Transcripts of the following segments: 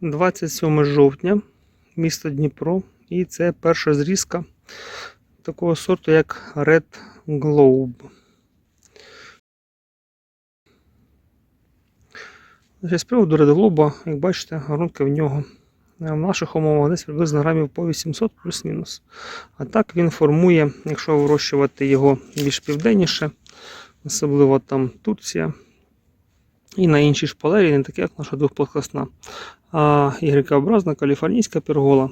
27 жовтня, місто Дніпро. І це перша зрізка такого сорту, як Red Globe. З приводу Red Globe, як бачите, грунтка в нього е, в наших умовах десь приблизно грамів по 800 плюс-мінус. А так він формує, якщо вирощувати його більш південніше, особливо там Турція. І на іншій шпалері, не таке, як наша двохплоскосна, а ігрекообразна каліфорнійська пергола.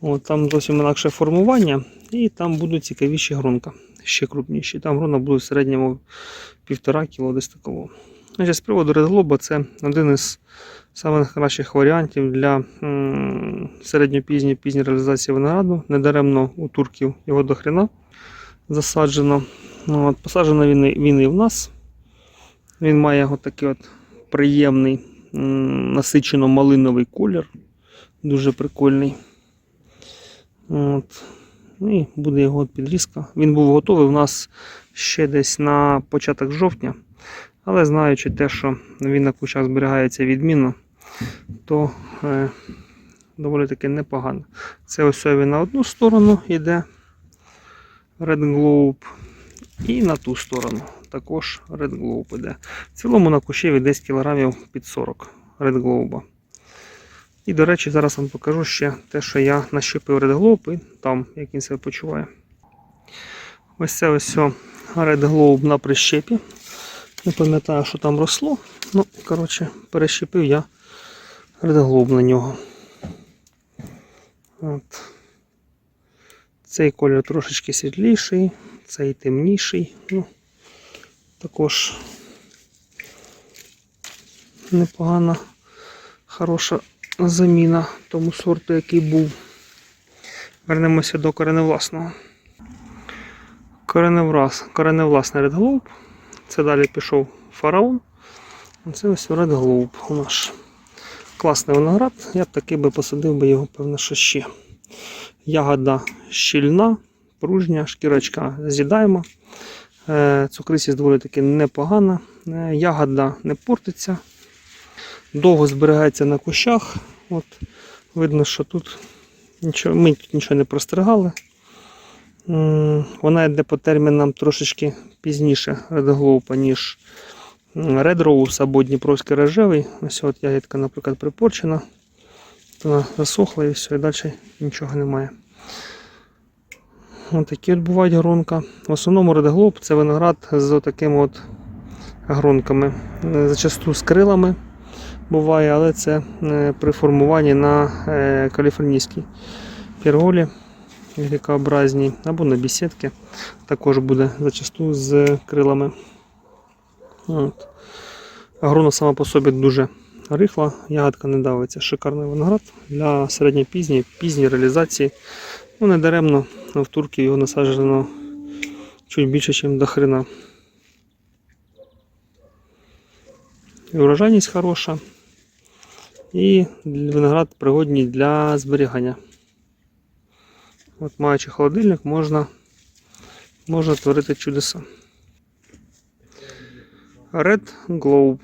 От, там зовсім інакше формування, і там будуть цікавіші грунка, ще крупніші. Там грунок буде в середньому 1,5 кг десь такого. Значить, з приводу Globe це один із самих кращих варіантів для середньопізньої пізньої реалізації винограду. Недаремно у турків його до хрена засаджено. От, посаджено він і в нас. Він має от такий от приємний насичено малиновий колір. Дуже прикольний. От. Ну І буде його підрізка. Він був готовий у нас ще десь на початок жовтня. Але знаючи те, що він на кущах зберігається відмінно, то е, доволі таки непогано. Це ось він на одну сторону йде Red Globe. І на ту сторону також Red Globe йде. В цілому на кущеві десь кілограмів під 40 Red Globe. І, до речі, зараз вам покажу ще те, що я нащепив Red Globe і там, як він себе почуває. Ось це ось Red Globe на прищепі. Не пам'ятаю, що там росло. Ну, коротше, перещепив я Red Globe на нього. От. Цей колір трошечки світліший, цей темніший. Ну, також непогана, хороша заміна тому сорту, який був. Вернемося до кореневласного. Кореневлас, кореневласний Red Globe. Це далі пішов фараон. Це ось Red Globe у наш. Класний виноград. Я б таки би посадив би його, певно, що ще. Ягода щільна, пружня, шкірочка з'їдаємо. Е, Цукристість доволі таки непогана. Е, Ягода не портиться. Довго зберігається на кущах. От, видно, що тут нічого, ми тут нічого не простригали. Вона йде по термінам трошечки пізніше редоглоупа, ніж Red Rose або Дніпровський рожевий. Ось от ягідка, наприклад, припорчена. Вона засохла і все, і далі нічого немає. Ось такі от бувають гронка. В основному Globe це виноград з такими от гронками. Е, Зачасту з крилами буває, але це е, при формуванні на е, каліфорнійській перголі грікообразній або на бісідки. Також буде зачасту з крилами. От. Грона сама по собі дуже рихла, ягодка не давиться. Шикарний виноград для середньопізньої пізньої реалізації. Ну, не даремно в турки його насаджено чуть більше, ніж до хрена. І урожайність хороша. І виноград пригодний для зберігання. От маючи холодильник, можна, можна творити чудеса. Red Globe.